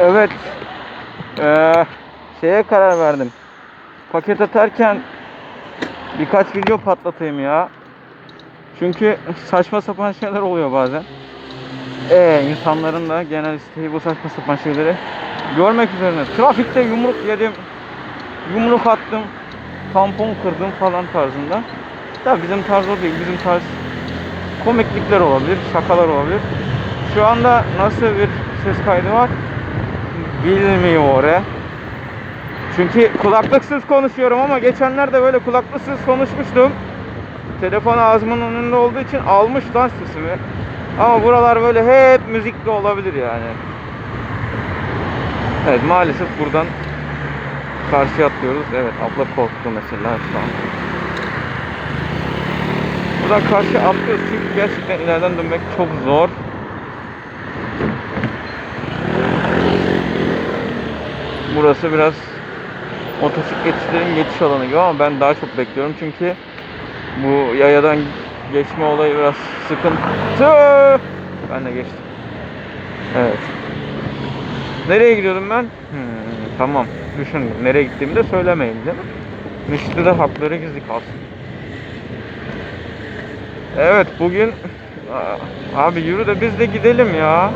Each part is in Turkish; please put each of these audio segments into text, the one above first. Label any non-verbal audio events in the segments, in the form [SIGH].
Evet. Ee, şeye karar verdim. Paket atarken birkaç video patlatayım ya. Çünkü saçma sapan şeyler oluyor bazen. Ee, insanların da genel isteği bu saçma sapan şeyleri görmek üzerine. Trafikte yumruk yedim, yumruk attım, tampon kırdım falan tarzında. Ya bizim tarz o değil, bizim tarz komiklikler olabilir, şakalar olabilir. Şu anda nasıl bir ses kaydı var bilmiyorum. Çünkü kulaklıksız konuşuyorum ama geçenlerde böyle kulaklıksız konuşmuştum. Telefon ağzımın önünde olduğu için almış lan sesimi. Ama buralar böyle hep müzikli olabilir yani. Evet maalesef buradan karşıya atlıyoruz. Evet abla korktu mesela şu an. Buradan karşı atlıyoruz çünkü gerçekten ileriden dönmek çok zor. Burası biraz motosikletçilerin geçiş alanı gibi ama ben daha çok bekliyorum çünkü bu yayadan geçme olayı biraz sıkıntı. Ben de geçtim. Evet. Nereye gidiyordum ben? Hmm, tamam. Düşündüm. Nereye gittiğimi de söylemeyeyim değil mi? Müşteri hakları gizli kalsın. Evet bugün abi yürü de biz de gidelim ya.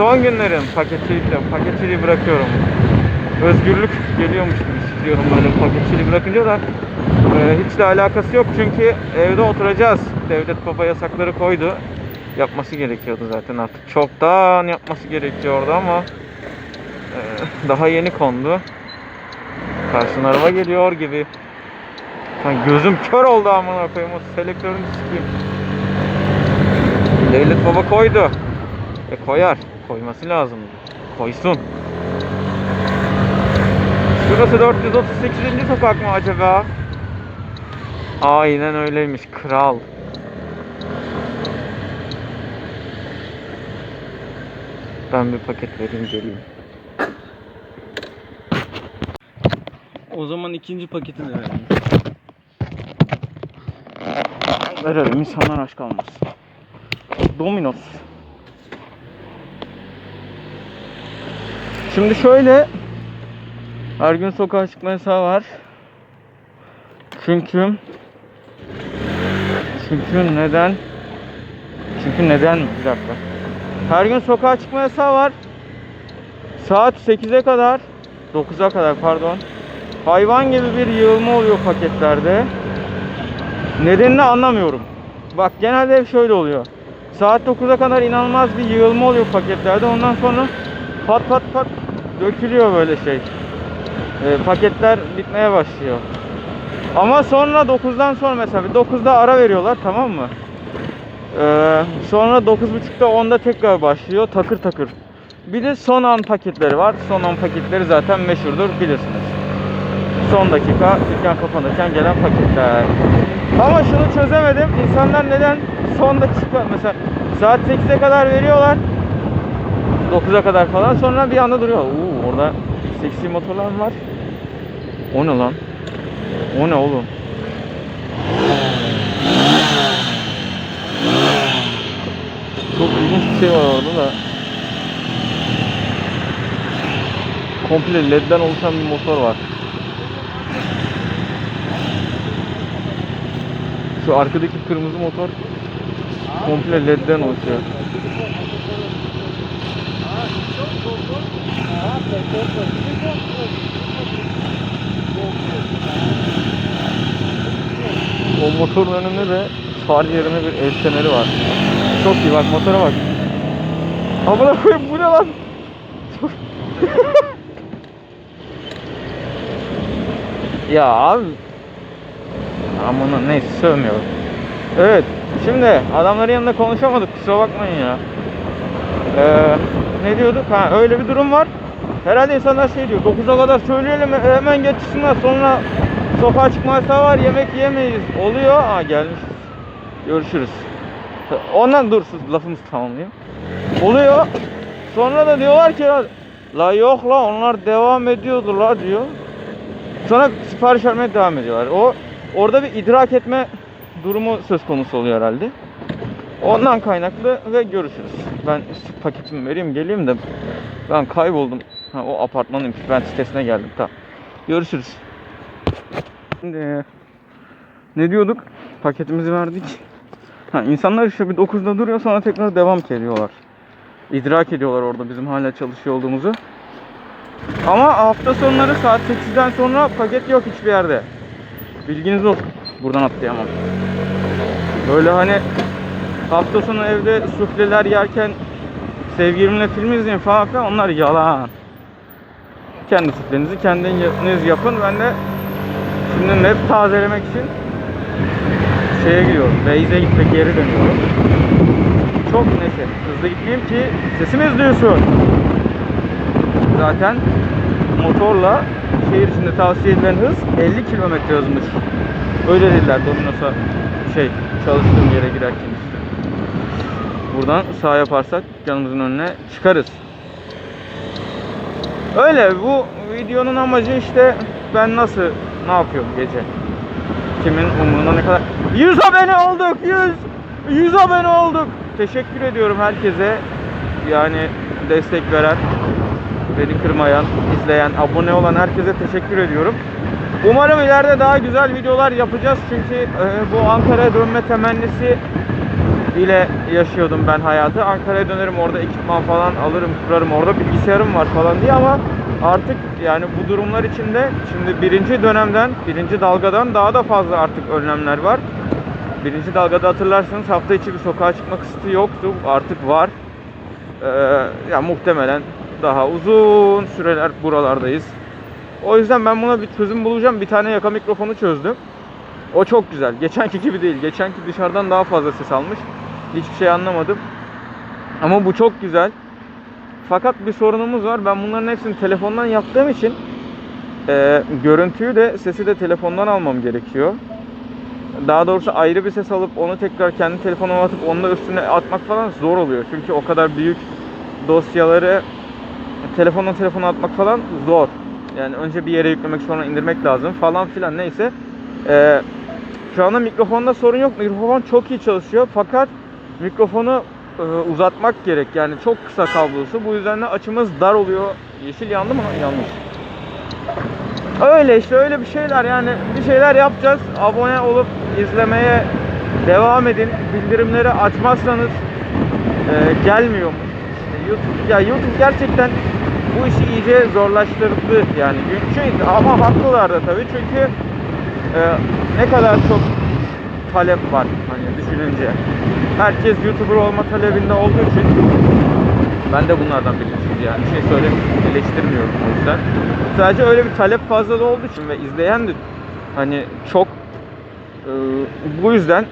Son günlerim paketçilikle paketçiliği bırakıyorum. Özgürlük geliyormuş gibi hissediyorum böyle paketçiliği bırakınca da e, hiç de alakası yok çünkü evde oturacağız. Devlet baba yasakları koydu. Yapması gerekiyordu zaten artık. Çoktan yapması gerekiyordu ama e, daha yeni kondu. Karşına araba geliyor gibi. Lan gözüm kör oldu amına koyayım o selektörünü sikeyim. Devlet baba koydu. E koyar. Koyması lazım. Koysun. Şurası 438. sokak mı acaba? Aynen öyleymiş. Kral. Ben bir paket vereyim geleyim. O zaman ikinci paketini verelim. Verelim insanlar aç kalmaz. Domino's. Şimdi şöyle her gün sokağa çıkma yasağı var. Çünkü çünkü neden? Çünkü neden? Bir dakika. Her gün sokağa çıkma yasağı var. Saat 8'e kadar 9'a kadar pardon. Hayvan gibi bir yığılma oluyor paketlerde. Nedenini anlamıyorum. Bak genelde hep şöyle oluyor. Saat 9'a kadar inanılmaz bir yığılma oluyor paketlerde. Ondan sonra pat pat pat dökülüyor böyle şey. Ee, paketler bitmeye başlıyor. Ama sonra 9'dan sonra mesela 9'da ara veriyorlar tamam mı? Ee, sonra 9.30'da 10'da tekrar başlıyor takır takır. Bir de son an paketleri var. Son an paketleri zaten meşhurdur bilirsiniz. Son dakika dükkan kapanırken gelen paketler. Ama şunu çözemedim. İnsanlar neden son dakika mesela saat 8'e kadar veriyorlar. 9'a kadar falan sonra bir anda duruyor. Oo, orada seksi motorlar var. O ne lan? O ne oğlum? Çok ilginç bir şey var orada da. Komple ledden oluşan bir motor var. Şu arkadaki kırmızı motor komple ledden oluşuyor. O motorun önünde de far yerine bir el feneri var. Çok iyi bak motora bak. Amına koyayım bu ne lan? [LAUGHS] Ya abi. Amına neyse sövmüyorum. Evet. Şimdi adamların yanında konuşamadık kusura bakmayın ya. Ee, ne diyorduk? Ha öyle bir durum var. Herhalde insanlar şey diyor 9'a kadar söyleyelim hemen geçsinler sonra sokağa çıkma yasağı var yemek yemeyiz. Oluyor. Ha gelmiş. Görüşürüz. Ondan dur sus lafımızı tamamlayayım. Oluyor. Sonra da diyorlar ki la yok la onlar devam ediyordu la diyor. Sonra sipariş vermeye devam ediyorlar. O orada bir idrak etme durumu söz konusu oluyor herhalde. Ondan kaynaklı ve görüşürüz. Ben paketimi vereyim geleyim de ben kayboldum. Ha, o apartmanıymış. Ben sitesine geldim. Tamam. Görüşürüz. Şimdi ne diyorduk? Paketimizi verdik. Ha, insanlar işte bir 9'da duruyor sonra tekrar devam ediyorlar. İdrak ediyorlar orada bizim hala çalışıyor olduğumuzu. Ama hafta sonları saat 8'den sonra paket yok hiçbir yerde. Bilginiz olsun. Buradan atlayamam. Böyle hani hafta sonu evde sufleler yerken sevgilimle film izleyin falan filan onlar yalan. Kendi suflenizi kendiniz yapın. Ben de şimdi hep tazelemek için şeye gidiyorum. Beyze gitmek geri dönüyorum. Çok neyse hızlı gitmeyeyim ki sesimiz duyulsun. Zaten motorla şehir içinde tavsiye edilen hız 50 kilometre hızmış. Öyle dediler Dominos'a şey çalıştığım yere girerken. Buradan sağ yaparsak canımızın önüne çıkarız. Öyle bu videonun amacı işte ben nasıl ne yapıyorum gece. Kimin umurunda ne kadar 100 abone olduk 100 100 abone olduk. Teşekkür ediyorum herkese. Yani destek veren, beni kırmayan, izleyen, abone olan herkese teşekkür ediyorum. Umarım ileride daha güzel videolar yapacağız çünkü e, bu Ankara'ya dönme temennisi ile yaşıyordum ben hayatı. Ankara'ya dönerim orada ekipman falan alırım, kurarım. Orada bilgisayarım var falan diye ama artık yani bu durumlar içinde şimdi birinci dönemden, birinci dalgadan daha da fazla artık önlemler var. Birinci dalgada hatırlarsanız hafta içi bir sokağa çıkma kısıtı yoktu. Artık var. Ee, ya muhtemelen daha uzun süreler buralardayız. O yüzden ben buna bir çözüm bulacağım. Bir tane yaka mikrofonu çözdüm. O çok güzel. Geçenki gibi değil. Geçenki dışarıdan daha fazla ses almış. Hiçbir şey anlamadım. Ama bu çok güzel. Fakat bir sorunumuz var. Ben bunların hepsini telefondan yaptığım için e, görüntüyü de sesi de telefondan almam gerekiyor. Daha doğrusu ayrı bir ses alıp onu tekrar kendi telefonuma atıp onu da üstüne atmak falan zor oluyor. Çünkü o kadar büyük dosyaları telefondan telefona atmak falan zor. Yani önce bir yere yüklemek sonra indirmek lazım falan filan neyse. Ee, şu anda mikrofonda sorun yok. Mikrofon çok iyi çalışıyor fakat mikrofonu e, uzatmak gerek. Yani çok kısa kablosu. Bu yüzden de açımız dar oluyor. Yeşil yandı mı? Yanmış. Öyle işte öyle bir şeyler yani bir şeyler yapacağız. Abone olup izlemeye devam edin. Bildirimleri açmazsanız e, gelmiyor. İşte YouTube ya YouTube gerçekten bu işi iyice zorlaştırdı yani. Çünkü ama haklılar da tabii çünkü e, ne kadar çok talep var hani düşününce. Herkes YouTuber olma talebinde olduğu için ben de bunlardan birisiyim yani şey söyle eleştirmiyorum o yüzden. Sadece öyle bir talep fazlalığı olduğu için ve izleyen de hani çok e, bu yüzden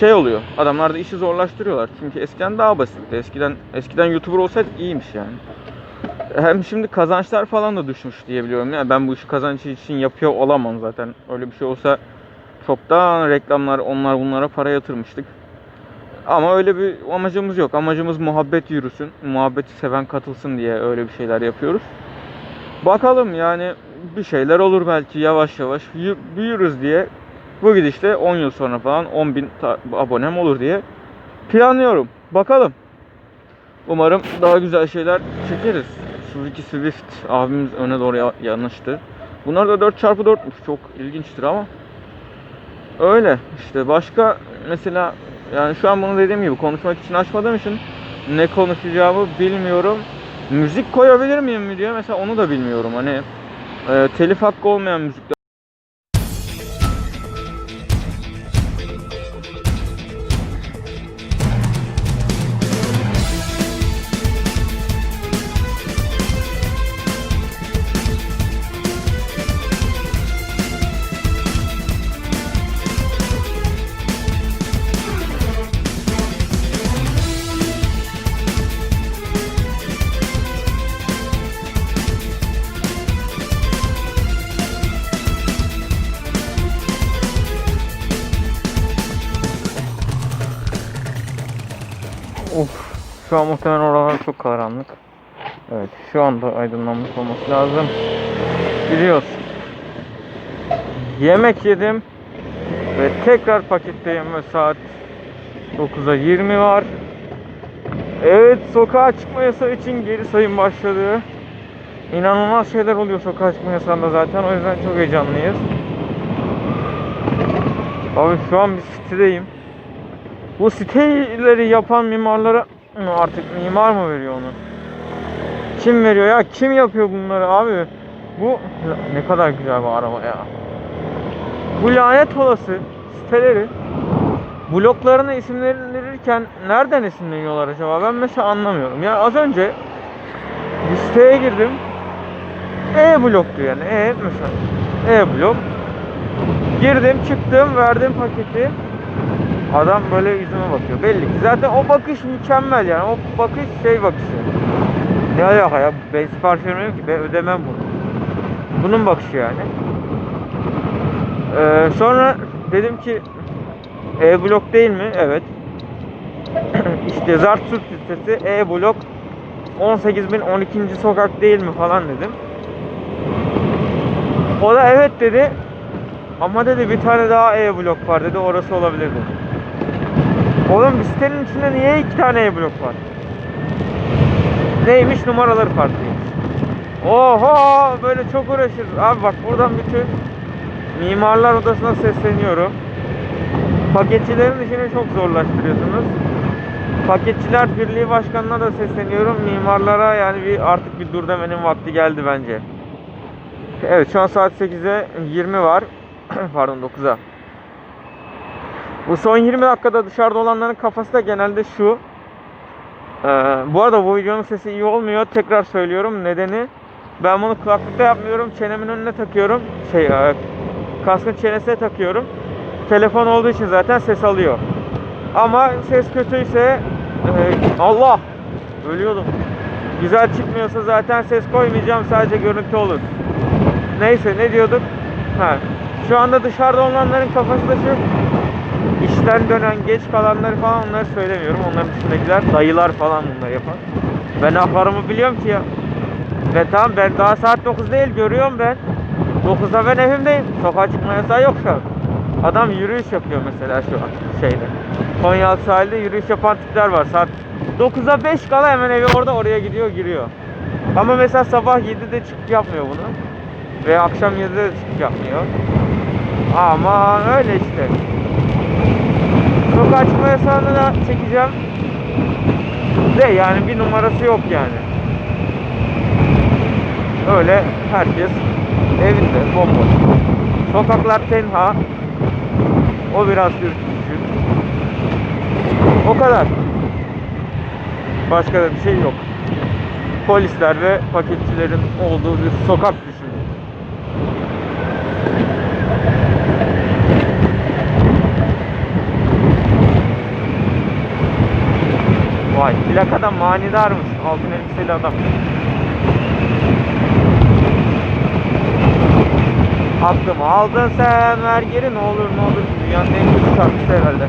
şey oluyor. Adamlar da işi zorlaştırıyorlar. Çünkü eskiden daha basitti. Eskiden eskiden YouTuber olsaydık iyiymiş yani. Hem şimdi kazançlar falan da düşmüş diye biliyorum. Yani ben bu işi kazanç için yapıyor olamam zaten. Öyle bir şey olsa çoktan reklamlar onlar bunlara para yatırmıştık. Ama öyle bir amacımız yok. Amacımız muhabbet yürüsün. Muhabbeti seven katılsın diye öyle bir şeyler yapıyoruz. Bakalım yani bir şeyler olur belki yavaş yavaş Büyü- büyürüz diye. Bu gidişte 10 yıl sonra falan 10 bin abonem olur diye planlıyorum. Bakalım. Umarım daha güzel şeyler çekeriz. Suzuki Swift abimiz öne doğru ya- yanaştı. Bunlar da 4x4'müş. Çok ilginçtir ama. Öyle işte başka mesela yani şu an bunu dediğim gibi konuşmak için açmadığım için ne konuşacağımı bilmiyorum. Müzik koyabilir miyim videoya mesela onu da bilmiyorum. Hani e, telif hakkı olmayan müzikler şu an muhtemelen oralar çok karanlık. Evet şu anda aydınlanmış olması lazım. Gidiyoruz. Yemek yedim ve tekrar paketteyim ve saat 9'a 20 var. Evet sokağa çıkma yasağı için geri sayım başladı. İnanılmaz şeyler oluyor sokağa çıkma yasağında zaten o yüzden çok heyecanlıyız. Abi şu an bir sitedeyim. Bu siteleri yapan mimarlara artık mimar mı veriyor onu? Kim veriyor ya? Kim yapıyor bunları abi? Bu ne kadar güzel bir araba ya. Bu lanet olası siteleri bloklarına isimlendirirken nereden isimleniyorlar acaba? Ben mesela anlamıyorum. Ya az önce bir siteye girdim. E blok diyor yani. E mesela. E blok. Girdim çıktım verdim paketi. Adam böyle yüzüme bakıyor. Belli ki. Zaten o bakış mükemmel yani. O bakış şey bakışı. Ne alaka ya? Ben sipariş vermiyorum ki. Ben ödemem bunu. Bunun bakışı yani. Ee, sonra dedim ki E blok değil mi? Evet. [CLEARS THROAT] işte Zartsut sitesi E blok 18.012. sokak değil mi falan dedim. O da evet dedi. Ama dedi bir tane daha E blok var dedi. Orası olabilir dedi. Oğlum bir sitenin içinde niye iki tane E blok var? Neymiş numaraları farklıymış. Oho böyle çok uğraşırız. Abi bak buradan bütün mimarlar odasına sesleniyorum. Paketçilerin işini çok zorlaştırıyorsunuz. Paketçiler Birliği Başkanı'na da sesleniyorum. Mimarlara yani bir artık bir dur demenin vakti geldi bence. Evet şu an saat 8'e 20 var. [CLEARS THROAT] Pardon 9'a. Bu son 20 dakikada dışarıda olanların kafası da genelde şu. Ee, bu arada bu videonun sesi iyi olmuyor. Tekrar söylüyorum. Nedeni ben bunu kulaklıkta yapmıyorum. Çenemin önüne takıyorum. Şey, e, kaskın çenesine takıyorum. Telefon olduğu için zaten ses alıyor. Ama ses kötüyse e, Allah ölüyordum. Güzel çıkmıyorsa zaten ses koymayacağım. Sadece görüntü olur. Neyse ne diyorduk? Ha. Şu anda dışarıda olanların kafası da şu. İşten dönen, geç kalanları falan onları söylemiyorum. Onların dışındakiler dayılar falan bunları yapan. Ben haklarımı biliyorum ki ya. Ve tamam ben daha saat 9 değil görüyorum ben. 9'da ben evimdeyim. Sokağa çıkma yasağı yok şu an. Adam yürüyüş yapıyor mesela şu an şeyde. Konyaaltı sahilde yürüyüş yapan tipler var. Saat 9'a 5 kala hemen evi orada oraya gidiyor giriyor. Ama mesela sabah 7'de çıkıp yapmıyor bunu. Ve akşam 7'de de çıkıp yapmıyor. Ama öyle işte. Sokağa çıkma yasağını da çekeceğim. De yani bir numarası yok yani. Öyle herkes evinde bomboş. Sokaklar tenha. O biraz ürkütücü. O kadar. Başka da bir şey yok. Polisler ve paketçilerin olduğu bir sokak düşünün. Vay plakada manidarmış. Altın elbiseli adam. Aklımı aldın sen ver geri ne olur ne olur. Dünyanın en kötü şarkısı herhalde.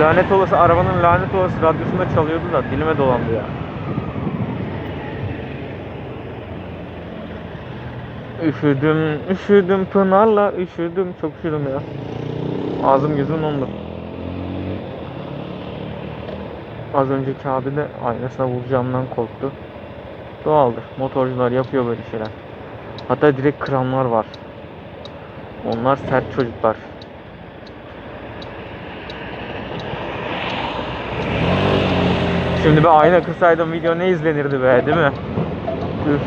Lanet olası arabanın lanet olası radyosunda çalıyordu da dilime dolandı ya. Üşüdüm, üşüdüm Pınar'la üşüdüm, çok üşüdüm ya. Ağzım gözüm dondu. Az önceki abi de aynasına vuracağımdan korktu. Doğaldır. Motorcular yapıyor böyle şeyler. Hatta direkt kıranlar var. Onlar sert çocuklar. Şimdi bir ayna kırsaydım video ne izlenirdi be değil mi? Üf.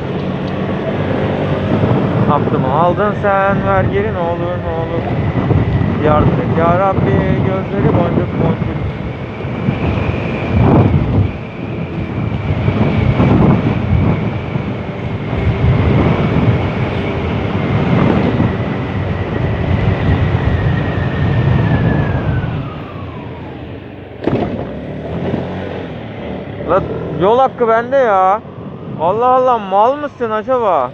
Aklımı aldın sen ver geri ne olur ne olur. Yardım et ya Rabbi gözleri boncuk boncuk. Yol hakkı bende ya. Allah Allah mal mısın acaba?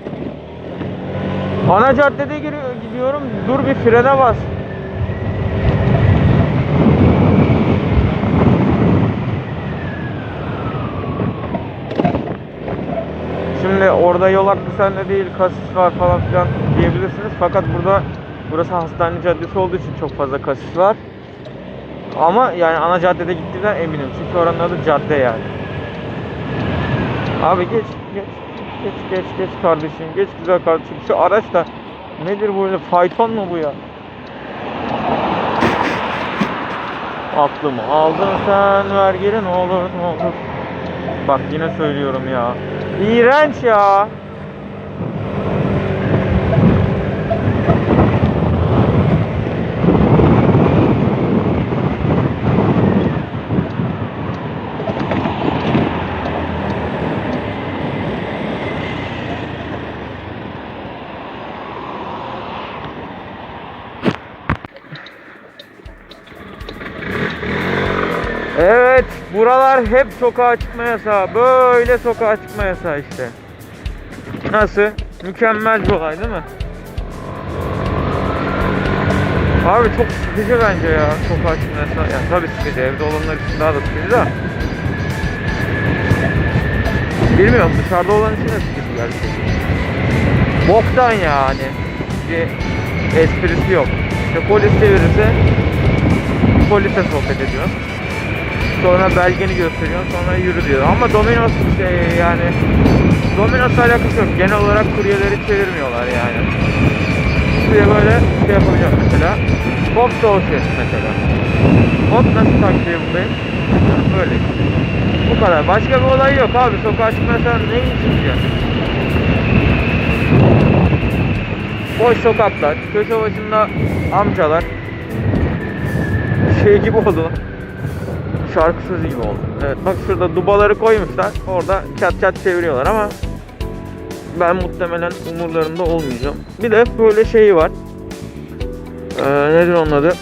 Ana caddede giriyor, gidiyorum. Dur bir frene bas. Şimdi orada yol hakkı sende değil, kasis var falan filan diyebilirsiniz. Fakat burada burası hastane caddesi olduğu için çok fazla kasis var. Ama yani ana caddede gittiğinden eminim. Çünkü oranın adı cadde yani. Abi geç, geç, geç, geç, geç kardeşim. Geç güzel kardeşim. Şu araç da nedir bu böyle fayton mu bu ya? Aklımı aldın sen ver geri ne olur ne olur. Bak yine söylüyorum ya. İğrenç ya. Evet, buralar hep sokağa çıkma yasağı. Böyle sokağa çıkma yasağı işte. Nasıl? Mükemmel bir olay değil mi? Abi çok sıkıcı bence ya sokağa çıkma yasağı. Yani tabii sıkıcı, evde olanlar için daha da sıkıcı da. Bilmiyorum dışarıda olan için de sıkıcı gerçekten. Boktan yani. Bir esprisi yok. İşte polis çevirirse polise sohbet ediyor. Sonra belgeni gösteriyor, sonra yürü diyor. Ama Domino's şey yani Domino's alakası yok. Genel olarak kuryeleri çevirmiyorlar yani. Şuraya böyle şey yapacağım mesela. Hop dosya mesela. Hop nasıl taksiye buradayım? Böyle işte. Bu kadar. Başka bir olay yok abi. Sokağa çıkmasan ne ya? Boş sokaklar, köşe başında amcalar şey gibi oldu şarkı sözü gibi oldu. Evet bak şurada dubaları koymuşlar. Orada çat çat çeviriyorlar ama ben muhtemelen umurlarında olmayacağım. Bir de böyle şeyi var. Ee, nedir onun adı?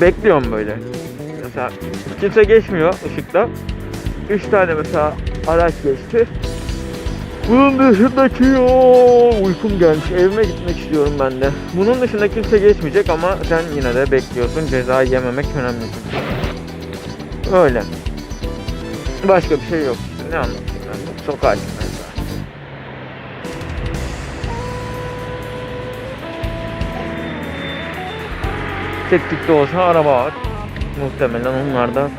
Bekliyorum böyle. Mesela kimse geçmiyor ışıkta. 3 tane mesela araç geçti. Bunun dışındaki o uykum gelmiş. Evime gitmek istiyorum ben de. Bunun dışında kimse geçmeyecek ama sen yine de bekliyorsun. Cezayı yememek önemli. Öyle. Başka bir şey yok. Ne anlatayım ben? Sokağa daha. Tek tük de olsa araba var. Muhtemelen onlar da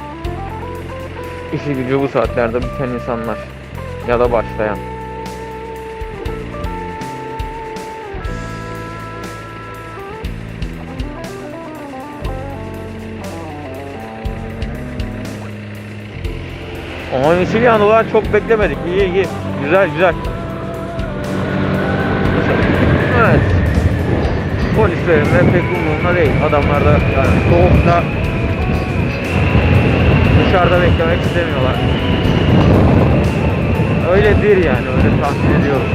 işi gücü bu saatlerde biten insanlar. Ya da başlayan. Ama yeşil yandılar çok beklemedik. İyi iyi. Güzel güzel. Evet. Polislerin de pek umurunda değil. Adamlar da yani soğukta dışarıda beklemek istemiyorlar. Öyledir yani öyle tahmin ediyorum.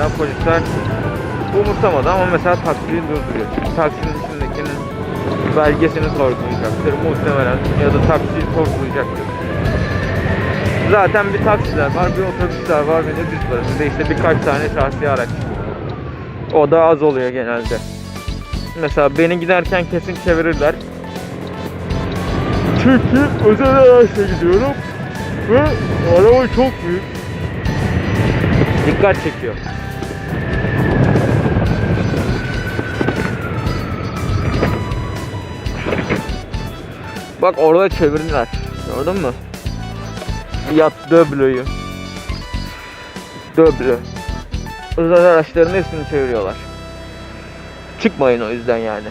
Mesela polisler umursamadı ama mesela taksiyi durduruyor. Çünkü taksinin içindekinin belgesini sorgulayacaktır muhtemelen ya da taksiyi sorgulayacaktır. Zaten bir taksiler var, bir otobüsler var, bir de biz varız. Bir de işte birkaç tane şahsi araç. O da az oluyor genelde. Mesela beni giderken kesin çevirirler. Çünkü özel araçla gidiyorum ve araba çok büyük. Dikkat çekiyor. Bak orada çevirdiler. Gördün mü? Yat Döblö'yü. Döblö. Özel araçların hepsini çeviriyorlar. Çıkmayın o yüzden yani.